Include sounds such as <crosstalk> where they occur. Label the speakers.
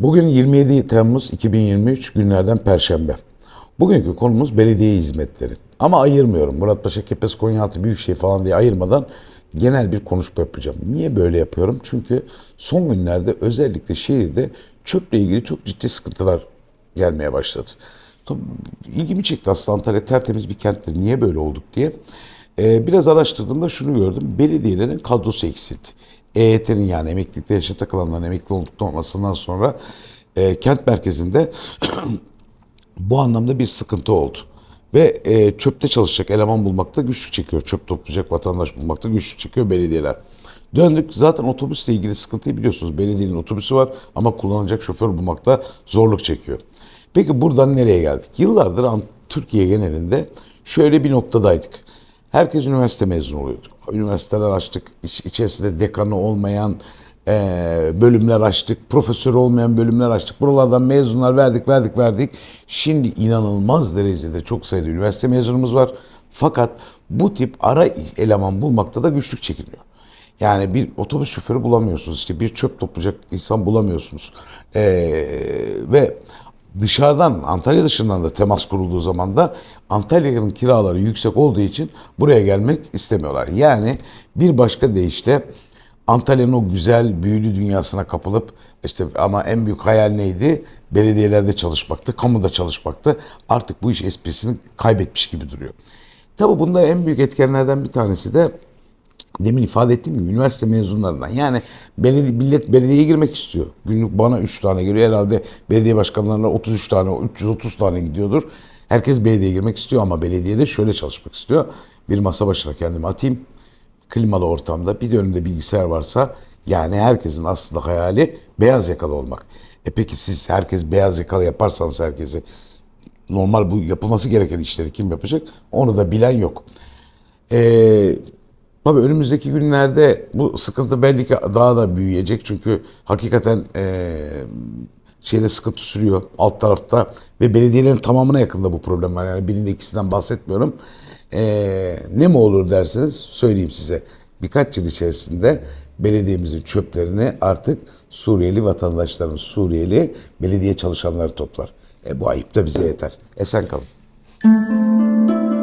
Speaker 1: Bugün 27 Temmuz 2023 günlerden Perşembe. Bugünkü konumuz belediye hizmetleri. Ama ayırmıyorum. Muratpaşa, Kepez, Konyaaltı, Büyükşehir falan diye ayırmadan genel bir konuşma yapacağım. Niye böyle yapıyorum? Çünkü son günlerde özellikle şehirde çöple ilgili çok ciddi sıkıntılar gelmeye başladı. Tabii ilgimi çekti aslında Antalya tertemiz bir kenttir. Niye böyle olduk diye. Ee, biraz araştırdığımda şunu gördüm. Belediyelerin kadrosu eksildi. EYT'nin yani emeklilikte yaşa takılanların emekli olduktan olmasından sonra e, kent merkezinde <clears throat> bu anlamda bir sıkıntı oldu. Ve e, çöpte çalışacak eleman bulmakta güçlük çekiyor. Çöp toplayacak vatandaş bulmakta güçlük çekiyor belediyeler. Döndük zaten otobüsle ilgili sıkıntıyı biliyorsunuz. Belediyenin otobüsü var ama kullanacak şoför bulmakta zorluk çekiyor. Peki buradan nereye geldik? Yıllardır Türkiye genelinde şöyle bir noktadaydık. Herkes üniversite mezunu oluyordu. Üniversiteler açtık. İç, içerisinde dekanı olmayan eee, bölümler açtık. Profesör olmayan bölümler açtık. Buralardan mezunlar verdik, verdik, verdik. Şimdi inanılmaz derecede çok sayıda üniversite mezunumuz var. Fakat bu tip ara eleman bulmakta da güçlük çekiliyor. Yani bir otobüs şoförü bulamıyorsunuz. işte bir çöp toplayacak insan bulamıyorsunuz. Ee, ve dışarıdan Antalya dışından da temas kurulduğu zaman da Antalya'nın kiraları yüksek olduğu için buraya gelmek istemiyorlar. Yani bir başka deyişle Antalya'nın o güzel büyülü dünyasına kapılıp işte ama en büyük hayal neydi? Belediyelerde çalışmaktı, kamuda çalışmaktı. Artık bu iş esprisini kaybetmiş gibi duruyor. Tabii bunda en büyük etkenlerden bir tanesi de demin ifade ettiğim gibi üniversite mezunlarından. Yani belediye, millet belediyeye girmek istiyor. Günlük bana 3 tane geliyor. Herhalde belediye başkanlarına 33 tane, 330 tane gidiyordur. Herkes belediyeye girmek istiyor ama belediyede şöyle çalışmak istiyor. Bir masa başına kendimi atayım. Klimalı ortamda bir de önümde bilgisayar varsa yani herkesin aslında hayali beyaz yakalı olmak. E peki siz herkes beyaz yakalı yaparsanız herkesi normal bu yapılması gereken işleri kim yapacak? Onu da bilen yok. Ee, tabii önümüzdeki günlerde bu sıkıntı belli ki daha da büyüyecek. Çünkü hakikaten ee, şeyde sıkıntı sürüyor alt tarafta ve belediyelerin tamamına yakında bu problem var. Yani birinin ikisinden bahsetmiyorum. Ee, ne mi olur derseniz söyleyeyim size. Birkaç yıl içerisinde belediyemizin çöplerini artık Suriyeli vatandaşlarımız, Suriyeli belediye çalışanları toplar. E, bu ayıp da bize yeter. Esen kalın.